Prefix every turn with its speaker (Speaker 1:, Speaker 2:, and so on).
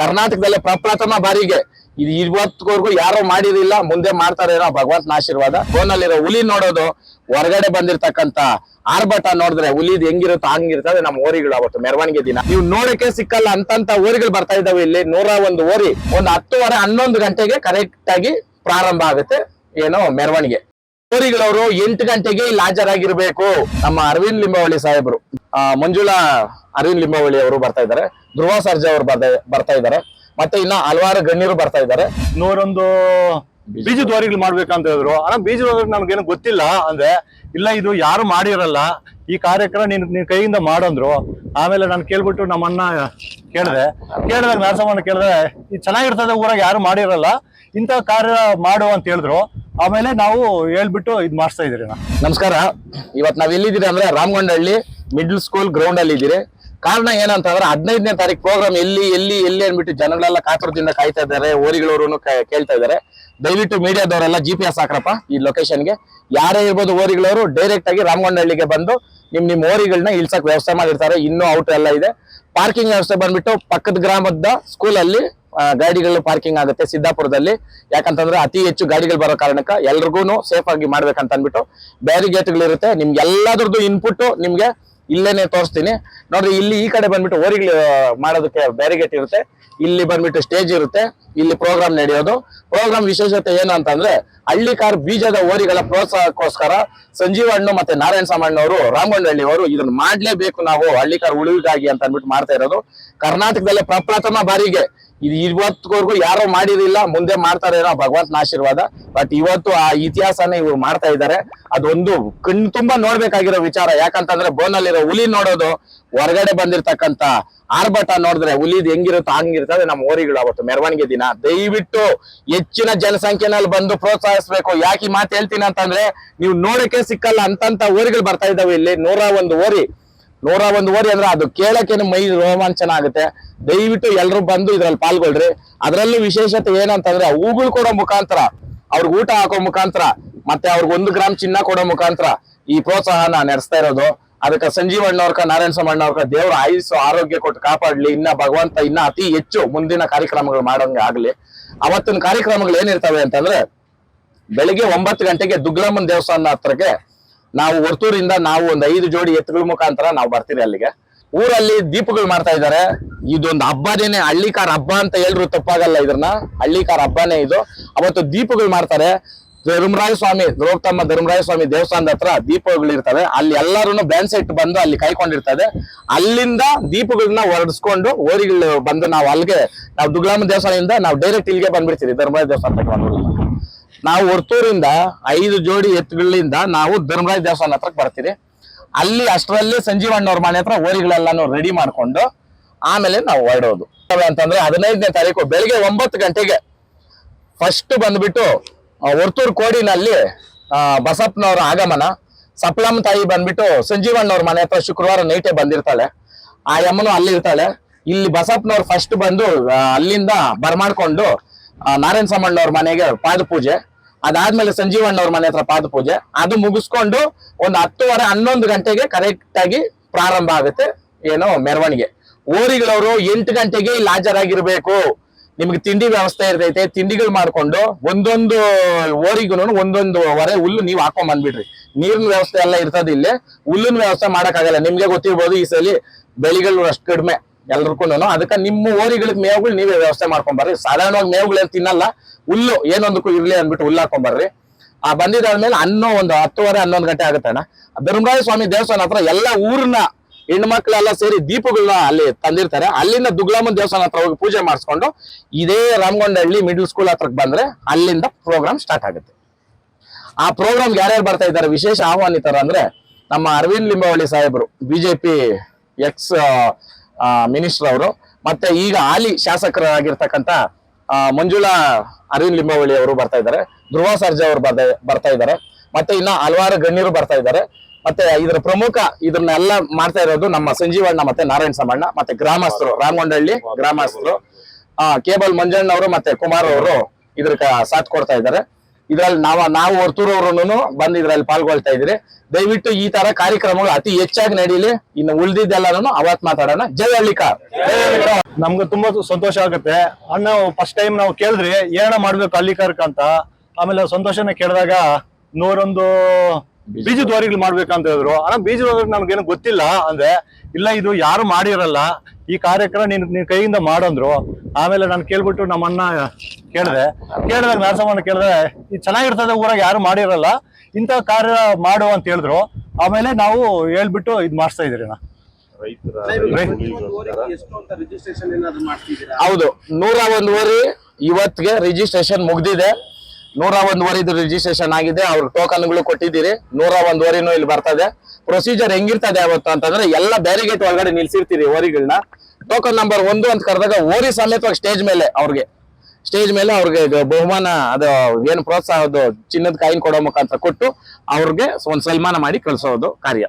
Speaker 1: ಕರ್ನಾಟಕದಲ್ಲೇ ಪ್ರಪ್ರಥಮ ಬಾರಿಗೆ ಇದು ಇವತ್ತಿಗೂ ಯಾರು ಮಾಡಿರಿಲ್ಲ ಮುಂದೆ ಮಾಡ್ತಾರೆ ಏನೋ ಭಗವಂತನ ಆಶೀರ್ವಾದ. ಫೋನಲ್ಲಿರೋ ಹುಲಿ ನೋಡೋದು, ಹೊರಗಡೆ ಬಂದಿರ್ತಕ್ಕಂತ ಆರ್ಭಟ ನೋಡಿದ್ರೆ ಹುಲಿದ್ ಹೆಂಗಿರುತ್ತೋ ಹಂಗಿರ್ತದೆ ನಮ್ಮ ಓರಿಗಳು ಅವತ್ತು ಮೆರವಣಿಗೆ ದಿನ. ನೀವು ನೋಡಕ್ಕೆ ಸಿಕ್ಕಲ್ಲ, ಅಂತಂತ ಓರಿಗಳು ಬರ್ತಾ ಇದಾವೆ ಇಲ್ಲಿ. ನೂರ ಒಂದು ಓರಿ ಒಂದು ಹತ್ತುವರೆ, ಹನ್ನೊಂದು ಗಂಟೆಗೆ ಕರೆಕ್ಟ್ ಆಗಿ ಪ್ರಾರಂಭ ಆಗುತ್ತೆ ಏನೋ ಮೆರವಣಿಗೆ. ಓರಿಗಳವರು ಎಂಟು ಗಂಟೆಗೆ ಇಲ್ಲಿ ಹಾಜರಾಗಿರ್ಬೇಕು, ನಮ್ಮ ಅರವಿಂದ್ ಲಿಂಬಾವಳಿ ಸಾಹೇಬರು. ಮಂಜುಳಾ ಅರವಿಂದ್ ಲಿಂಬಾವಳಿ ಅವರು ಬರ್ತಾ ಇದ್ದಾರೆ. ಧ್ರುವ ಸರ್ಜಾ ಅವರು ಬರ್ತಾ- ಬರ್ತಾ ಇದ್ದಾರೆ. ಮತ್ತೆ ಇನ್ನ ಹಲವಾರು ಗಣ್ಯರು ಬರ್ತಾ ಇದ್ದಾರೆ.
Speaker 2: ನೂರೊಂದು ಬೀಜದ ವರಿಗಳು ಮಾಡ್ಬೇಕಂತ ಹೇಳಿದ್ರು. ಆனா ಬೀಜದ ವರಿ ನಮ್ಗೇನು ಗೊತ್ತಿಲ್ಲ. ಅಂದ್ರೆ ಇಲ್ಲ ಇದು ಯಾರು ಮಾಡಿರಲ್ಲ. ಈ ಕಾರ್ಯಕ್ರಮ ನೀನ್ ನಿನ್ ಕೈಯಿಂದ ಮಾಡಂದ್ರು. ಆಮೇಲೆ ನಾನು ಕೇಳ್ಬಿಟ್ಟು ನಮ್ಮ ಅಣ್ಣ ಕೇಳಿದೆ. ಕೇಳಿದಾಗ ನರಸಮ್ಮನ ಕೇಳಿದ್ರೆ ಇದು ಚೆನ್ನಾಗಿರ್ತದೆ ಊರಾಗ ಯಾರು ಮಾಡಿರಲ್ಲ. ಇಂಥ ಕಾರ್ಯ ಮಾಡು ಅಂತ ಹೇಳಿದ್ರು. ಆಮೇಲೆ ನಾವು ಹೇಳ್ಬಿಟ್ಟು ಇದು ಮಾಡಿಸ್ತಾ ಇದ್ರಿ
Speaker 1: ನಮಸ್ಕಾರ. ಇವತ್ತು ನಾವ್ ಎಲ್ಲಿದ್ದೀರಿ ಅಂದ್ರೆ ರಾಮಗೊಂಡಹಳ್ಳಿ. ಮಿಡ್ಲ್ ಸ್ಕೂಲ್ ಗ್ರೌಂಡ್ ಅಲ್ಲಿ ಇದ್ದೀರಿ. ಕಾರಣ ಏನಂತಂದ್ರೆ ಹದಿನೈದನೇ ತಾರೀಕು ಪ್ರೋಗ್ರಾಮ್ ಎಲ್ಲಿ ಎಲ್ಲಿ ಎಲ್ಲಿ ಅಂದ್ಬಿಟ್ಟು ಜನಗಳೆಲ್ಲ ಕಾತುರದಿಂದ ಕಾಯ್ತಾ ಇದ್ದಾರೆ ಓರಿಗಳವರು ಕೇಳ್ತಾ ಇದ್ದಾರೆ. ದಯವಿಟ್ಟು ಮೀಡಿಯಾದವರೆಲ್ಲ ಜಿ ಪಿ ಎಸ್ ಹಾಕ್ರಪ್ಪ ಈ ಲೊಕೇಶನ್ಗೆ ಯಾರೇ ಇರ್ಬೋದು ಓರಿಗಳವರು ಡೈರೆಕ್ಟ್ ಆಗಿ ರಾಮಗೊಂಡಹಳ್ಳಿಗೆ ಬಂದು ನಿಮ್ ನಿಮ್ ಓರಿಗಳನ್ನ ಇಳ್ಸಕ್ ವ್ಯವಸ್ಥೆ ಮಾಡಿರ್ತಾರೆ. ಇನ್ನೂ ಔಟ್ ಎಲ್ಲ ಇದೆ. ಪಾರ್ಕಿಂಗ್ ವ್ಯವಸ್ಥೆ ಬಂದ್ಬಿಟ್ಟು ಪಕ್ಕದ ಗ್ರಾಮದ ಸ್ಕೂಲ್ ಅಲ್ಲಿ ಗಾಡಿಗಳು ಪಾರ್ಕಿಂಗ್ ಆಗುತ್ತೆ ಸಿದ್ದಾಪುರದಲ್ಲಿ. ಯಾಕಂತಂದ್ರೆ ಅತಿ ಹೆಚ್ಚು ಗಾಡಿಗಳು ಬರೋ ಕಾರಣಕ್ಕೆ ಎಲ್ರಿಗೂ ಸೇಫ್ ಆಗಿ ಮಾಡ್ಬೇಕಂತ ಅಂದ್ಬಿಟ್ಟು ಬ್ಯಾರಿಗೇಟ್ಗಳಿರುತ್ತೆ ನಿಮ್ಗೆ ಎಲ್ಲದ್ರದ್ದು ಇನ್ಪುಟ್ ನಿಮ್ಗೆ ಇಲ್ಲೇನೆ ತೋರಿಸ್ತೀನಿ. ನೋಡ್ರಿ, ಇಲ್ಲಿ ಈ ಕಡೆ ಬಂದ್ಬಿಟ್ಟು ಓರಿಗಳು ಮಾಡೋದಕ್ಕೆ ಬ್ಯಾರಿಗೇಟ್ ಇರುತ್ತೆ. ಇಲ್ಲಿ ಬಂದ್ಬಿಟ್ಟು ಸ್ಟೇಜ್ ಇರುತ್ತೆ. ಇಲ್ಲಿ ಪ್ರೋಗ್ರಾಮ್ ನಡೆಯೋದು. ಪ್ರೋಗ್ರಾಮ್ ವಿಶೇಷತೆ ಏನು ಅಂತಂದ್ರೆ ಹಳ್ಳಿಕಾರ್ ಬೀಜದ ಓರಿಗಳ ಪ್ರೋತ್ಸಾಹಕ್ಕೋಸ್ಕರ ಸಂಜೀವ್ ಹಣ್ಣು ಮತ್ತೆ ನಾರಾಯಣ ಸಾಮಣ್ಣವರು ರಾಮಗೊಂಡಹಳ್ಳಿ ಅವರು ಇದನ್ನ ಮಾಡ್ಲೇಬೇಕು ನಾವು ಹಳ್ಳಿಕಾರ್ ಉಳಿವಿಗಾಗಿ ಅಂತ ಅಂದ್ಬಿಟ್ಟು ಮಾಡ್ತಾ ಇರೋದು. ಕರ್ನಾಟಕದಲ್ಲೇ ಪ್ರಪ್ರಥಮ ಬಾರಿಗೆ ಇದು ಇವತ್ತಿಗೂ ಯಾರೋ ಮಾಡಿರಿಲ್ಲ ಮುಂದೆ ಮಾಡ್ತಾರೆ ಏನೋ ಭಗವಂತನ ಆಶೀರ್ವಾದ. ಬಟ್ ಇವತ್ತು ಆ ಇತಿಹಾಸನ ಇವ್ರು ಮಾಡ್ತಾ ಇದ್ದಾರೆ. ಅದೊಂದು ಕಣ್ ತುಂಬಾ ನೋಡ್ಬೇಕಾಗಿರೋ ವಿಚಾರ. ಯಾಕಂತಂದ್ರೆ ಬೋನಲ್ಲಿರೋ ಹುಲಿ ನೋಡೋದು ಹೊರಗಡೆ ಬಂದಿರ್ತಕ್ಕಂತ ಆರ್ಭಟ ನೋಡಿದ್ರೆ ಹುಲಿದ್ ಹೆಂಗಿರುತ್ತೋ ಹಂಗಿರ್ತದೆ ನಮ್ಮ ಓರಿಗಳು ಅವತ್ತು ಮೆರವಣಿಗೆ ದಿನ. ದಯವಿಟ್ಟು ಹೆಚ್ಚಿನ ಜನಸಂಖ್ಯೆನಲ್ಲಿ ಬಂದು ಪ್ರೋತ್ಸಾಹಿಸ್ಬೇಕು. ಯಾಕೆ ಈ ಮಾತು ಹೇಳ್ತೀನಿ ಅಂತಂದ್ರೆ, ನೀವು ನೋಡಕ್ಕೆ ಸಿಕ್ಕಲ್ಲ ಅಂತಂತ ಓರಿಗಳು ಬರ್ತಾ ಇದಾವೆ ಇಲ್ಲಿ. ನೂರ ಒಂದು ಓರಿ ನೂರ ಒಂದು ಓರಿ ಅಂದ್ರೆ ಅದು ಕೇಳಕ್ಕೆ ಮೈ ರೋಮಾಂಚನ ಆಗುತ್ತೆ. ದಯವಿಟ್ಟು ಎಲ್ಲರೂ ಬಂದು ಇದ್ರಲ್ಲಿ ಪಾಲ್ಗೊಳ್ರಿ. ಅದರಲ್ಲೂ ವಿಶೇಷತೆ ಏನಂತಂದ್ರೆ ಹೂಗಳು ಕೊಡೋ ಮುಖಾಂತರ, ಅವ್ರಿಗೆ ಊಟ ಹಾಕೋ ಮುಖಾಂತರ, ಮತ್ತೆ ಅವ್ರಿಗೆ ಒಂದು ಗ್ರಾಮ್ ಚಿನ್ನ ಕೊಡೋ ಮುಖಾಂತರ ಈ ಪ್ರೋತ್ಸಾಹನ ನಡೆಸ್ತಾ ಇರೋದು. ಅದಕ್ಕೆ ಸಂಜೀವ್ ಅಣ್ಣವ್ರಕ ನಾರಾಯಣ ಸ್ವಾಮಣ್ಣವ್ರಕ ದೇವ್ರ ಆಯುಸ್ಸು, ಆರೋಗ್ಯ ಕೊಟ್ಟು ಕಾಪಾಡ್ಲಿ. ಇನ್ನ ಭಗವಂತ ಇನ್ನ ಅತಿ ಹೆಚ್ಚು ಮುಂದಿನ ಕಾರ್ಯಕ್ರಮಗಳು ಮಾಡೋಂಗೆ ಆಗ್ಲಿ. ಅವತ್ತಿನ ಕಾರ್ಯಕ್ರಮಗಳು ಏನಿರ್ತವೆ ಅಂತಂದ್ರೆ ಬೆಳಿಗ್ಗೆ ಒಂಬತ್ತು ಗಂಟೆಗೆ ದುಗ್ಲಮ್ಮನ್ ದೇವಸ್ಥಾನ ಹತ್ರಕ್ಕೆ ನಾವು ವರ್ತೂರಿಂದ ನಾವು ಒಂದು ಐದು ಜೋಡಿ ಎತ್ತುಗಳ ಮುಖಾಂತರ ನಾವು ಬರ್ತೀವಿ ಅಲ್ಲಿಗೆ. ಊರಲ್ಲಿ ದೀಪಗಳು ಮಾಡ್ತಾ ಇದ್ದಾರೆ. ಇದೊಂದು ಹಬ್ಬನೇನೆ, ಹಳ್ಳಿಕಾರ ಹಬ್ಬ ಅಂತ ಹೇಳಿದ್ರು ತಪ್ಪಾಗಲ್ಲ ಇದನ್ನ ಹಳ್ಳಿಕಾರ ಹಬ್ಬನೇ ಇದು. ಅವತ್ತು ದೀಪಗಳು ಮಾಡ್ತಾರೆ. ಧರ್ಮರಾಯ ಸ್ವಾಮಿ ದ್ರೌಪದಮ್ಮ ಧರ್ಮರಾಯ ಸ್ವಾಮಿ ದೇವಸ್ಥಾನದ ಹತ್ರ ದೀಪಗಳು ಇರ್ತವೆ. ಅಲ್ಲಿ ಎಲ್ಲರೂ ಬ್ಯಾನ್ ಸೆಟ್ ಬಂದು ಅಲ್ಲಿ ಕೈಕೊಂಡಿರ್ತದೆ ಅಲ್ಲಿಂದ ದೀಪಗಳನ್ನ ಹೊರಡಿಸ್ಕೊಂಡು ಓರಿಗಳು ಬಂದು ನಾವು ಅಲ್ಲಿಗೆ, ನಾವು ದುಗ್ಲಾಮ ದೇವಸ್ಥಾನದಿಂದ ನಾವು ಡೈರೆಕ್ಟ್ ಇಲ್ಲಿಗೆ ಬಂದ್ಬಿಡ್ತೀವಿ, ಧರ್ಮರಾಯ ದೇವಸ್ಥಾನ ನಾವು ಹೊರ್ತೂರಿಂದ ಐದು ಜೋಡಿ ಎತ್ತುಗಳಿಂದ ನಾವು ಧರ್ಮರಾಯ ದೇವಸ್ಥಾನ ಹತ್ರಕ್ಕೆ ಬರ್ತೀವಿ. ಅಲ್ಲಿ ಅಷ್ಟರಲ್ಲಿ ಸಂಜೀವಣ್ಣವ್ರ ಮನೆ ಹತ್ರ ಓರಿಗಳೆಲ್ಲಾನು ರೆಡಿ ಮಾಡ್ಕೊಂಡು ಆಮೇಲೆ ನಾವು ಹೊರಡೋದು. ಅಂತಂದ್ರೆ ಹದಿನೈದನೇ ತಾರೀಕು ಬೆಳಿಗ್ಗೆ ಒಂಬತ್ತು ಗಂಟೆಗೆ ಫಸ್ಟ್ ಬಂದ್ಬಿಟ್ಟು ಹೊರ್ತೂರು ಕೋಡಿನಲ್ಲಿ ಬಸಪ್ಪನವರ ಆಗಮನ. ಸಪ್ಲಮ್ಮ ತಾಯಿ ಬಂದ್ಬಿಟ್ಟು ಸಂಜೀವಣ್ಣವ್ರ ಮನೆ ಹತ್ರ ಶುಕ್ರವಾರ ನೈಟೇ ಬಂದಿರ್ತಾಳೆ. ಆ ಯಮ್ಮನು ಅಲ್ಲಿ ಇರ್ತಾಳೆ ಇಲ್ಲಿ ಬಸಪ್ಪನವ್ರು ಫಸ್ಟ್ ಬಂದು ಅಲ್ಲಿಂದ ಬರ್ಮಾಡ್ಕೊಂಡು ನಾರಾಯಣ ಸಾಮಣ್ಣವ್ರ ಮನೆಗೆ ಪಾದ ಪೂಜೆ ಅದಾದ್ಮೇಲೆ ಸಂಜೀವಣ್ಣವ್ರ ಮನೆ ಹತ್ರ ಪಾದ ಪೂಜೆ ಅದು ಮುಗಿಸ್ಕೊಂಡು ಒಂದು ಹತ್ತುವರೆ, ಹನ್ನೊಂದು ಗಂಟೆಗೆ ಕರೆಕ್ಟ್ ಆಗಿ ಪ್ರಾರಂಭ ಆಗುತ್ತೆ. ಏನೋ ಮೆರವಣಿಗೆ. ಓರಿಗಳವರು ಎಂಟು ಗಂಟೆಗೆ ಇಲ್ಲಿ ಹಾಜರಾಗಿರ್ಬೇಕು. ನಿಮ್ಗೆ ತಿಂಡಿ ವ್ಯವಸ್ಥೆ ಇರ್ತೈತೆ, ತಿಂಡಿಗಳು ಮಾಡ್ಕೊಂಡು ಒಂದೊಂದು ಓರಿಗೂ ಒಂದೊಂದು ಹೊರೆ ಹುಲ್ಲು ನೀವು ಹಾಕೊಂಡ್ ಬಂದ್ಬಿಡ್ರಿ. ನೀರಿನ ವ್ಯವಸ್ಥೆ ಎಲ್ಲ ಇರ್ತದ ಇಲ್ಲಿ. ಹುಲ್ಲಿನ ವ್ಯವಸ್ಥೆ ಮಾಡಕ್ಕಾಗಲ್ಲ. ನಿಮ್ಗೆ ಗೊತ್ತಿರ್ಬೋದು ಈ ಸಲ ಬೆಳೆಗಳು ಅಷ್ಟು ಕಡಿಮೆ ಎಲ್ರಿಗೂ ಅದಕ್ಕೆ ನಿಮ್ಮ ಓರಿಗಳಿಗೆ ಮೇವುಗಳು ನೀವೇ ವ್ಯವಸ್ಥೆ ಮಾಡ್ಕೊಂಡ್ ಬರ್ರಿ. ಸಾಧಾರಣವಾಗಿ ಮೇವುಗಳೇನು ತಿನ್ನಲ್ಲ, ಹುಲ್ಲು ಏನೊಂದಕ್ಕೂ ಇರ್ಲಿ ಅಂದ್ಬಿಟ್ಟು ಹುಲ್ಲು ಹಾಕೊಂಡ್ ಬರ್ರಿ. ಆ ಬಂದಿದ್ದಾದ್ಮೇಲೆ ಅನ್ನೋ ಒಂದು ಹತ್ತುವರೆ, ಹನ್ನೊಂದು ಗಂಟೆ ಆಗುತ್ತೆ ಅಣ್ಣ ಧರ್ಮರಾಯ ಸ್ವಾಮಿ ದೇವಸ್ಥಾನ ಹತ್ರ ಎಲ್ಲ ಊರ್ನ ಹೆಣ್ಮಕ್ಳೆಲ್ಲ ಸೇರಿ ದೀಪಗಳನ್ನ ಅಲ್ಲಿ ತಂದಿರ್ತಾರೆ. ಅಲ್ಲಿಂದ ದುಗ್ಲಾಮನ್ ದೇವಸ್ಥಾನ ಹತ್ರ ಹೋಗಿ ಪೂಜೆ ಮಾಡಿಸ್ಕೊಂಡು ಇದೇ ರಾಮಗೊಂಡಹಳ್ಳಿ ಮಿಡಲ್ ಸ್ಕೂಲ್ ಹತ್ರಕ್ಕೆ ಬಂದ್ರೆ ಅಲ್ಲಿಂದ ಪ್ರೋಗ್ರಾಮ್ ಸ್ಟಾರ್ಟ್ ಆಗುತ್ತೆ. ಆ ಪ್ರೋಗ್ರಾಮ್ ಯಾರ್ಯಾರು ಬರ್ತಾ ಇದ್ದಾರೆ? ವಿಶೇಷ ಆಹ್ವಾನಿತರ ಅಂದ್ರೆ ನಮ್ಮ ಅರವಿಂದ್ ಲಿಂಬಾವಳಿ ಸಾಹೇಬರು, ಬಿಜೆಪಿ ಎಕ್ಸ್ ಮಿನಿಸ್ಟರ್ ಅವರು ಮತ್ತೆ ಈಗ ಹಾಲಿ ಶಾಸಕರಾಗಿರ್ತಕ್ಕಂಥ ಮಂಜುಳಾ ಅರವಿಂದ್ ಲಿಂಬಾವಳಿ ಅವರು ಬರ್ತಾ ಇದ್ದಾರೆ. ಧ್ರುವ ಸರ್ಜಾ ಅವರು ಬರ್ತಾ ಬರ್ತಾ ಇದ್ದಾರೆ. ಮತ್ತೆ ಇನ್ನ ಹಲವಾರು ಗಣ್ಯರು ಬರ್ತಾ ಇದ್ದಾರೆ. ಮತ್ತೆ ಇದರ ಪ್ರಮುಖ ಇದನ್ನೆಲ್ಲ ಮಾಡ್ತಾ ಇರೋದು ನಮ್ಮ ಸಂಜೀವಣ್ಣ ಮತ್ತೆ ನಾರಾಯಣ ಸಮಣ್ಣ ಮತ್ತೆ ಗ್ರಾಮಸ್ಥರು ರಾಮಗೊಂಡಹಳ್ಳಿ ಗ್ರಾಮಸ್ಥರು, ಆ, ಕೇಬಲ್ ಮಂಜಣ್ಣ ಅವರು ಮತ್ತೆ ಕುಮಾರ್ ಅವರು ಇದ್ರ ಸಾಥ್ ಕೊಡ್ತಾ ಇದ್ದಾರೆ. ಇದ್ರಲ್ಲಿ ನಾವು ನಾವು ಅವರನ್ನು ಬಂದು ಇದ್ರಲ್ಲಿ ಪಾಲ್ಗೊಳ್ತಾ ಇದ್ರಿ ದಯವಿಟ್ಟು ಈ ತರ ಕಾರ್ಯಕ್ರಮಗಳು ಅತಿ ಹೆಚ್ಚಾಗಿ ನಡೀಲಿ. ಇನ್ನು ಉಳ್ದಿದ್ದೆಲ್ಲಾನು ಅವತ್ ಮಾತಾಡೋಣ. ಜೈ ಹಳ್ಳಿಕಾರ್
Speaker 2: ನಮ್ಗೆ ತುಂಬಾ ಸಂತೋಷ ಆಗುತ್ತೆ. ಅಣ್ಣ ಫಸ್ಟ್ ಟೈಮ್ ನಾವು ಕೇಳಿದ್ರಿ, ಏನೋ ಮಾಡ್ಬೇಕು ಹಳ್ಳಿಕಾರ್ಕ ಅಂತ. ಆಮೇಲೆ ಸಂತೋಷನ ಕೇಳಿದಾಗ ನೂರೊಂದು ಬೀಜದ ದ್ವಾರಿಗಳು ಮಾಡ್ಬೇಕಂತ ಹೇಳಿದ್ರು. ಅಣ್ಣ ಬೀಜದ ನಮ್ಗೇನು ಗೊತ್ತಿಲ್ಲ. ಅಂದ್ರೆ ಇಲ್ಲ ಇದು ಯಾರು ಮಾಡಿರಲ್ಲ. ಈ ಕಾರ್ಯಕ್ರಮ ನೀನ್ ನಿನ್ ಕೈಯಿಂದ ಮಾಡಂದ್ರು. ಆಮೇಲೆ ನಾನು ಕೇಳ್ಬಿಟ್ಟು ನಮ್ಮ ಅಣ್ಣ ಕೇಳಿದೆ. ಕೇಳಿದಾಗ ನರಸಮ್ಮನ ಕೇಳಿದ್ರೆ ಇದು ಚೆನ್ನಾಗಿರ್ತದೆ ಊರಾಗ ಯಾರು ಮಾಡಿರಲ್ಲ. ಇಂಥ ಕಾರ್ಯ ಮಾಡು ಅಂತ ಹೇಳಿದ್ರು. ಆಮೇಲೆ ನಾವು ಹೇಳ್ಬಿಟ್ಟು ಇದು ಮಾಡಿಸ್ತಾ ಇದ್ರಿ ಅಣ್ಣ.
Speaker 3: ಎಷ್ಟು ಅಂತ ರಿಜಿಸ್ಟ್ರೇಷನ್ ಏನಾದ್ರು ಮಾಡ್ತಿದ್ದೀರಾ?
Speaker 1: ಹೌದು. ನೂರ ಒಂದುವರೆ ಇವತ್ತಿಗೆ ರಿಜಿಸ್ಟ್ರೇಷನ್ ಮುಗ್ದಿದೆ. ನೂರ ಒಂದುವರೆದು ರಿಜಿಸ್ಟ್ರೇಷನ್ ಆಗಿದೆ, ಅವ್ರ ಟೋಕನ್ಗಳು ಕೊಟ್ಟಿದ್ದೀರಿ. ನೂರ ಒಂದುವರೆನೂ ಇಲ್ಲಿ ಬರ್ತದೆ. ಪ್ರೊಸೀಜರ್ ಹೆಂಗಿರ್ತದೆ ಅವತ್ತು ಅಂತಂದ್ರೆ ಎಲ್ಲ ಬ್ಯಾರಿಗೇಟ್ ಒಳಗಡೆ ನಿಲ್ಸಿರ್ತೀರಿ ಓರಿಗಳನ್ನ ಟೋಕನ್ ನಂಬರ್ ಒಂದು ಅಂತ ಕರೆದಾಗ ಓರಿ ಸಮೇತವಾಗಿ ಸ್ಟೇಜ್ ಮೇಲೆ ಅವ್ರಿಗೆ. ಸ್ಟೇಜ್ ಮೇಲೆ ಅವ್ರಿಗೆ ಬಹುಮಾನ, ಅದು ಏನು ಪ್ರೋತ್ಸಾಹದ್ದು ಚಿನ್ನದ ಕಾಯಿನ್ ಕೊಡೋ ಮುಖಾಂತರ ಕೊಟ್ಟು ಅವ್ರಿಗೆ ಒಂದು ಸನ್ಮಾನ ಮಾಡಿ ಕಳಿಸೋದು ಕಾರ್ಯ.